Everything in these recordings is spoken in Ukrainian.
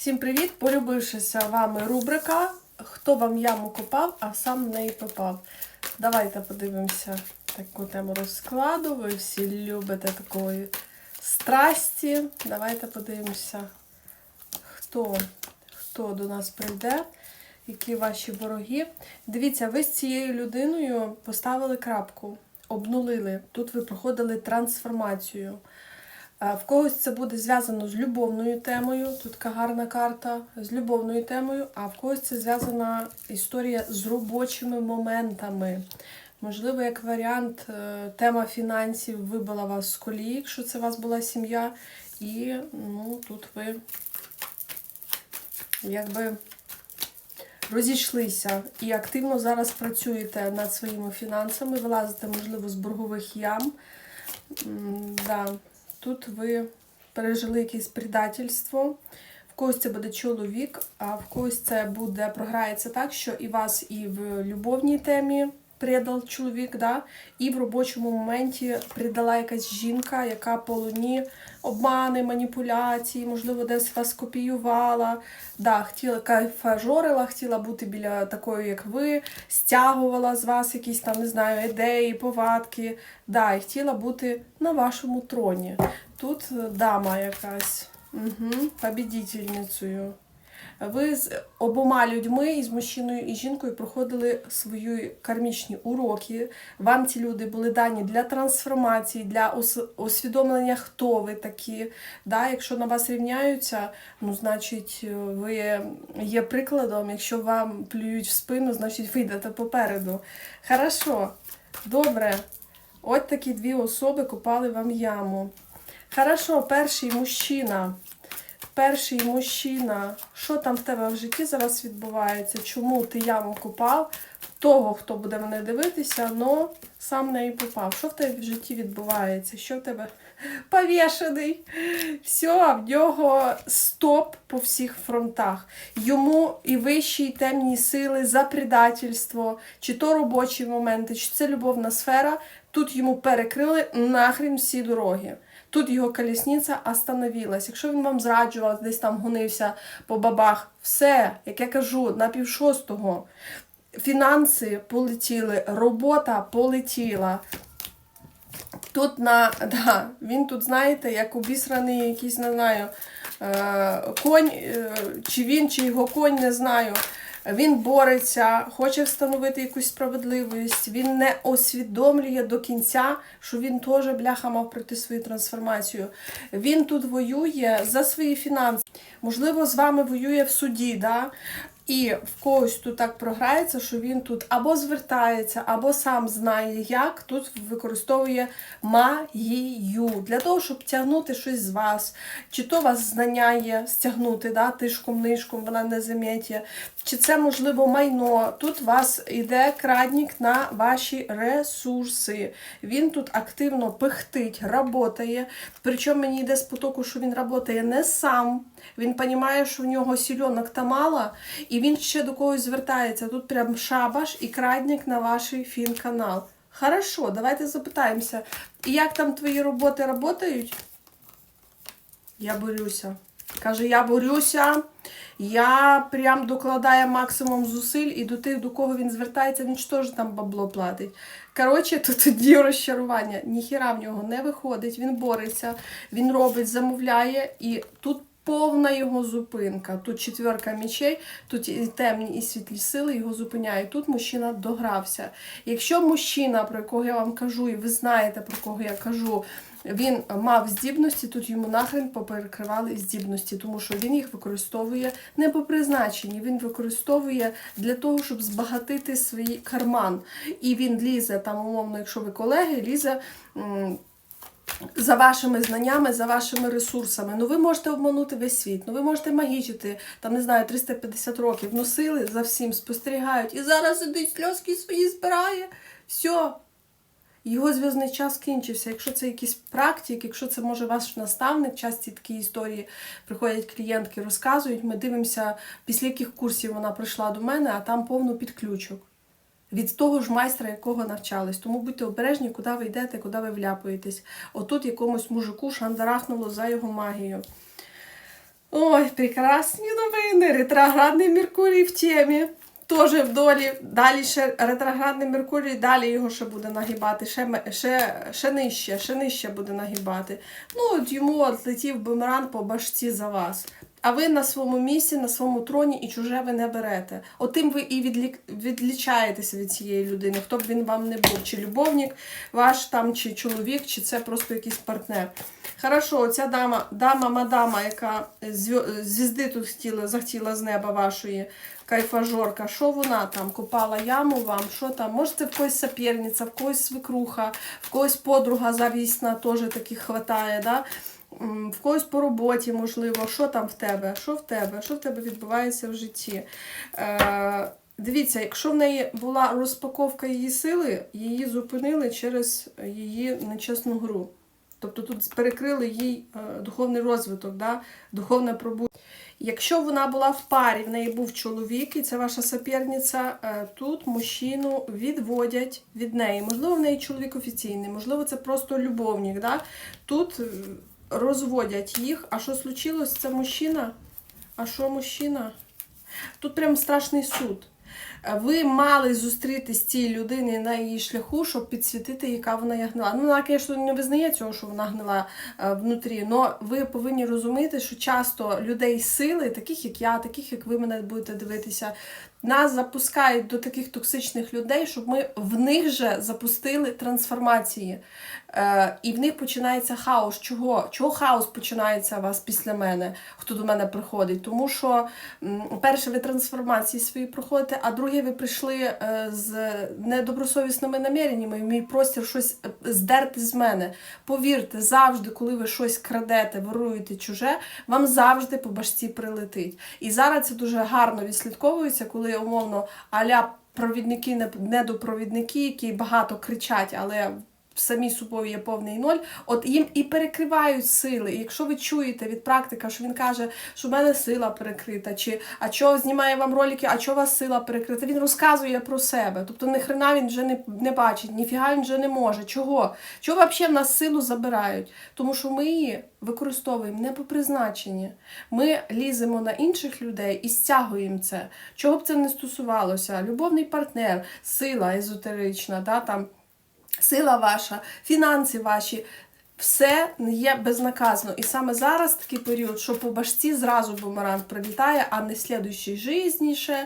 Всім привіт! Полюбившися вами рубрика Хто вам яму копав, а сам в неї попав. Давайте подивимося таку тему розкладу. Ви всі любите такої страсті. Давайте подивимося, хто, хто до нас прийде, які ваші вороги. Дивіться, ви з цією людиною поставили крапку, обнулили. Тут ви проходили трансформацію. А В когось це буде зв'язано з любовною темою, тут така гарна карта, з любовною темою, а в когось це зв'язана історія з робочими моментами. Можливо, як варіант, е, тема фінансів вибила вас з колії, якщо це у вас була сім'я, і ну, тут ви якби розійшлися і активно зараз працюєте над своїми фінансами, вилазите, можливо, з боргових ям. Да. Тут ви пережили якесь предательство. В когось це буде чоловік, а в когось це буде програється так, що і вас і в любовній темі предав чоловік, да? і в робочому моменті придала якась жінка, яка по луні обмани, маніпуляції, можливо, десь вас копіювала. Да, хотіла кайфажорила, хотіла бути біля такої, як ви, стягувала з вас якісь там, не знаю, ідеї, повадки. Да, і хотіла бути на вашому троні. Тут е, дама якась. Угу, побідітельницею. Ви з обома людьми, і з мужчиною і жінкою, проходили свої кармічні уроки. Вам ці люди були дані для трансформації, для усвідомлення, хто ви такі. Да, якщо на вас рівняються, ну, значить, ви є прикладом. Якщо вам плюють в спину, значить ви йдете попереду. Хорошо, добре. От такі дві особи копали вам яму. Хорошо, перший мужчина. Перший мужчина, що там в тебе в житті зараз відбувається? Чому ти яму копав? Того, хто буде мене дивитися, но сам в неї попав. Що в тебе в житті відбувається? Що в тебе повішений? Все, в нього стоп по всіх фронтах. Йому і вищі, і темні сили за предательство, чи то робочі моменти, чи це любовна сфера. Тут йому перекрили нахрен всі дороги. Тут його колісниця остановилась. Якщо він вам зраджував, десь там гонився по бабах, все, як я кажу, на півшостого. Фінанси полетіли, робота полетіла. Тут на, да, він тут, знаєте, як обісраний якийсь, не знаю, е, конь, е, чи він, чи його конь, не знаю. Він бореться, хоче встановити якусь справедливість. Він не усвідомлює до кінця, що він теж бляха мав пройти свою трансформацію. Він тут воює за свої фінанси. Можливо, з вами воює в суді, да? і в когось тут так програється, що він тут або звертається, або сам знає, як тут використовує магію для того, щоб тягнути щось з вас. Чи то вас знання є стягнути, да, тишком, нишком, вона не замітє. Чи це можливо майно? Тут у вас йде крадник на ваші ресурси. Він тут активно пихтить, работає. Причому мені йде з потоку, що він працює не сам. Він розуміє, що в нього сільонок та мало, і він ще до когось звертається. Тут прям шабаш і крадник на ваш фін-канал. Хорошо, давайте запитаємося. Як там твої роботи працюють? Я борюся. Каже, я борюся, я прям докладаю максимум зусиль і до тих, до кого він звертається, він ж теж там бабло платить. Коротше, тут тоді розчарування. Ніхіра в нього не виходить, він бореться, він робить, замовляє, і тут повна його зупинка. Тут четверка мічей, тут і темні і світлі сили його зупиняють. Тут мужчина догрався. Якщо мужчина, про якого я вам кажу, і ви знаєте, про кого я кажу, він мав здібності, тут йому нахрен поперекривали здібності, тому що він їх використовує не по призначенні, він використовує для того, щоб збагатити свій карман. І він лізе там, умовно, якщо ви колеги, лізе. За вашими знаннями, за вашими ресурсами. Ну ви можете обманути весь світ, ну ви можете магічити, там не знаю, 350 років. Носили за всім, спостерігають. І зараз сидить сльозки свої збирає. Все. Його зв'язний час кінчився. Якщо це якийсь практик, якщо це може ваш наставник, часті такі історії приходять клієнтки, розказують. Ми дивимося, після яких курсів вона прийшла до мене, а там повно підключок. Від того ж майстра, якого навчались. Тому будьте обережні, куди ви йдете, куди ви вляпуєтесь. Отут якомусь мужику шандарахнуло за його магію. Ой, прекрасні новини. Ретроградний Меркурій в темі. Тоже в долі. Далі ще ретроградний Меркурій, далі його ще буде нагибати, ще, ще, ще нижче, ще нижче буде нагибати. Ну, от йому от летів бумеранг по башці за вас. А ви на своєму місці, на своєму троні і чуже ви не берете. Отим ви і відлік... відлічаєтеся від цієї людини, хто б він вам не був, чи любовник ваш там, чи чоловік, чи це просто якийсь партнер. Хорошо, оця дама, дама, мадама, яка звізди тут хотіла, захотіла з неба вашої кайфажорка, що вона там копала яму вам, що там? Може, це в когось соперниця, в когось свекруха, в когось подруга завісна, теж таких хватає, да? В когось по роботі, можливо, що там в тебе? Що в тебе? Що в тебе відбувається в житті? Е, дивіться, якщо в неї була розпаковка її сили, її зупинили через її нечесну гру. Тобто тут перекрили їй е, духовний розвиток, да? духовне пробудження. Якщо вона була в парі, в неї був чоловік, і це ваша соперниця, е, тут мужчину відводять від неї. Можливо, в неї чоловік офіційний, можливо, це просто любовник. Да? Тут е, розводять їх. А що случилось? Це мужчина? А що мужчина? Тут прям страшний суд. Ви мали зустрітися з цією людиною на її шляху, щоб підсвітити, яка вона є гнила. Ну, вона, звісно, не визнає цього, що вона гнила е, внутрі, але ви повинні розуміти, що часто людей сили, таких як я, таких як ви мене будете дивитися, нас запускають до таких токсичних людей, щоб ми в них же запустили трансформації. Е, і в них починається хаос. Чого? Чого хаос починається у вас після мене, хто до мене приходить? Тому що, перше, ви трансформації свої проходите, а друге, ви прийшли е, з недобросовісними наміреннями, в мій простір щось е, здерти з мене. Повірте, завжди, коли ви щось крадете, воруєте чуже, вам завжди по башці прилетить. І зараз це дуже гарно відслідковується, коли умовно аля провідники, не- недопровідники, які багато кричать, але самі собою є повний ноль, от їм і перекривають сили. І якщо ви чуєте від практика, що він каже, що в мене сила перекрита, чи а що знімає вам ролики, а що у вас сила перекрита, він розказує про себе. Тобто ні хрена він вже не, не бачить, ніфіга він вже не може. Чого? Чого взагалі в нас силу забирають? Тому що ми її використовуємо не по призначенні. Ми ліземо на інших людей і стягуємо це. Чого б це не стосувалося? Любовний партнер, сила езотерична, да, там сила ваша, фінанси ваші. Все є безнаказано. І саме зараз такий період, що по башці зразу бумеранг прилітає, а не в слідуючій житті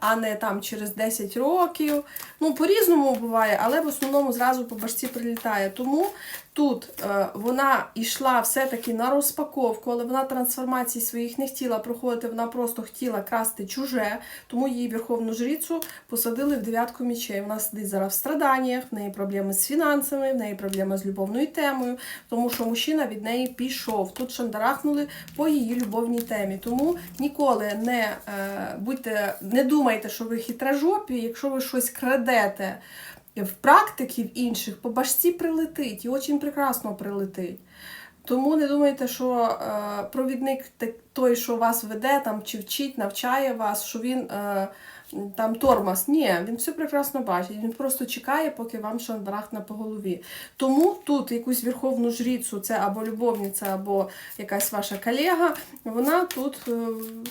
а не там через 10 років. Ну, по-різному буває, але в основному зразу по башці прилітає. Тому тут е, вона йшла все-таки на розпаковку, але вона трансформації своїх не хотіла проходити, вона просто хотіла красти чуже, тому її верховну жрицю посадили в дев'ятку мічей. Вона сидить зараз в страданнях, в неї проблеми з фінансами, в неї проблеми з любовною темою, тому що мужчина від неї пішов. Тут шандарахнули по її любовній темі. Тому ніколи не е, будьте, не думайте, що ви хитражопі, якщо ви щось крадете в практиків інших, по башці прилетить і дуже прекрасно прилетить. Тому не думайте, що е, провідник той, що вас веде, там, чи вчить, навчає вас, що він е, там тормоз. Ні, він все прекрасно бачить. Він просто чекає, поки вам шандрахне по голові. Тому тут якусь верховну жрицю, це або любовниця, або якась ваша колега, вона тут е,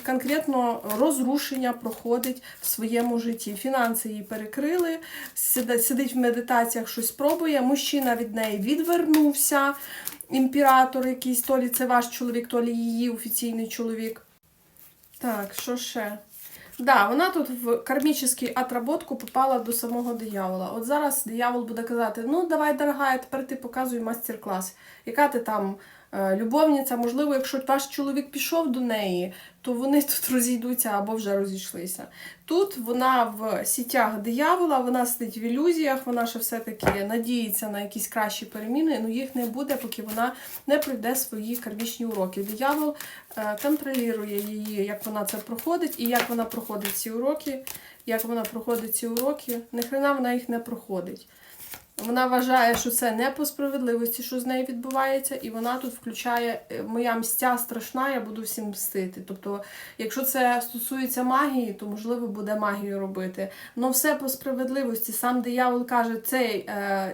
конкретно розрушення проходить в своєму житті. Фінанси її перекрили, сидить в медитаціях, щось пробує. Мужчина від неї відвернувся. Імператор якийсь, то лі це ваш чоловік, то лі її офіційний чоловік. Так, що ще? Да, вона тут в кармічну отработку попала до самого диявола. От зараз диявол буде казати: ну давай, дорога, тепер ти показуй майстер-клас, Яка ти там любовниця? Можливо, якщо ваш чоловік пішов до неї, то вони тут розійдуться або вже розійшлися. Тут вона в сітях диявола, вона сидить в ілюзіях, вона ще все-таки надіється на якісь кращі переміни, але їх не буде, поки вона не пройде свої кармічні уроки. Диявол е, контролює її, як вона це проходить, і як вона проходить ці уроки, як вона проходить ці уроки. Ніхрена вона їх не проходить. Вона вважає, що це не по справедливості, що з нею відбувається, і вона тут включає е, моя мстя страшна, я буду всім мстити. Тобто, якщо це стосується магії, то можливо буде магію робити. Ну все по справедливості. Сам диявол каже, цей е,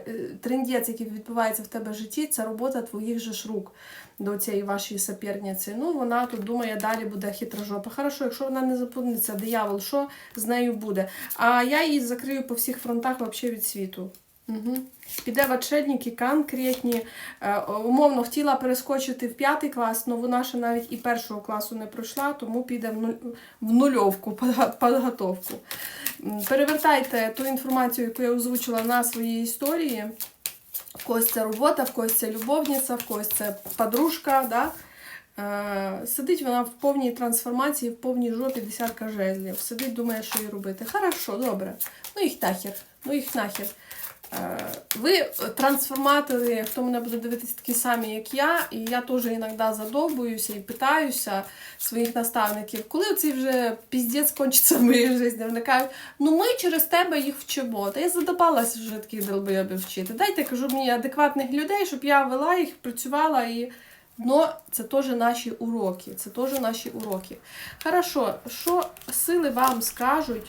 е, трендець, який відбувається в тебе в житті, це робота твоїх же ж рук до цієї вашої соперниці. Ну, вона тут думає, далі буде хитрожопа. Хорошо, якщо вона не запутається, диявол, що з нею буде? А я її закрию по всіх фронтах вообще від світу. Угу. Піде в отшельники конкретні. Е, умовно хотіла перескочити в п'ятий клас, але вона ще навіть і першого класу не пройшла, тому піде в, нуль, в нульовку підготовку. Перевертайте ту інформацію, яку я озвучила на своїй історії. В когось це робота, в когось це любовниця, в когось це подружка. Да? Е, сидить вона в повній трансформації, в повній жопі десятка жезлів. Сидить, думає, що їй робити. Хорошо, добре. Ну їх нахер. Ну їх нахер. Е, Ви трансформатори, хто мене буде дивитися, такі самі, як я, і я теж іноді задовбуюся і питаюся своїх наставників, коли цей вже піздець кончиться в моїй житті. Вони кажуть, ну ми через тебе їх вчимо. Та я задобалася вже таких долбойобів вчити. Дайте кажу мені адекватних людей, щоб я вела їх, працювала і. Но це теж наші уроки. Це теж наші уроки. Хорошо, що сили вам скажуть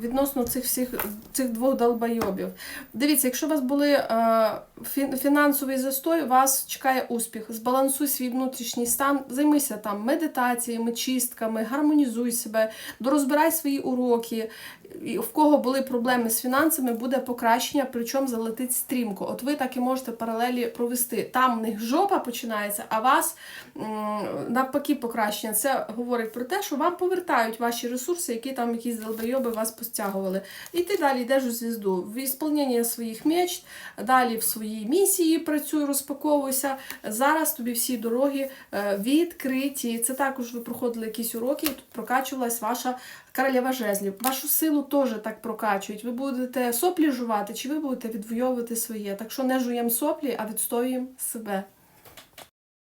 відносно цих всіх цих двох долбойобів? Дивіться, якщо у вас були е, фінансовий застой, вас чекає успіх. Збалансуй свій внутрішній стан, займися там медитаціями, чистками, гармонізуй себе, дорозбирай свої уроки. І в кого були проблеми з фінансами, буде покращення, причому залетить стрімко. От ви так і можете паралелі провести. Там в них жопа починається, а вас навпаки покращення. Це говорить про те, що вам повертають ваші ресурси, які там якісь долбойоби вас постягували. І ти далі йдеш у звізду. В ісполнення своїх мечт, далі в своїй місії працюй, розпаковуйся. Зараз тобі всі дороги е, відкриті. Це також ви проходили якісь уроки, і тут прокачувалась ваша королева жезлів. Вашу силу теж так прокачують. Ви будете соплі жувати, чи ви будете відвоювати своє. Так що не жуємо соплі, а відстоюємо себе.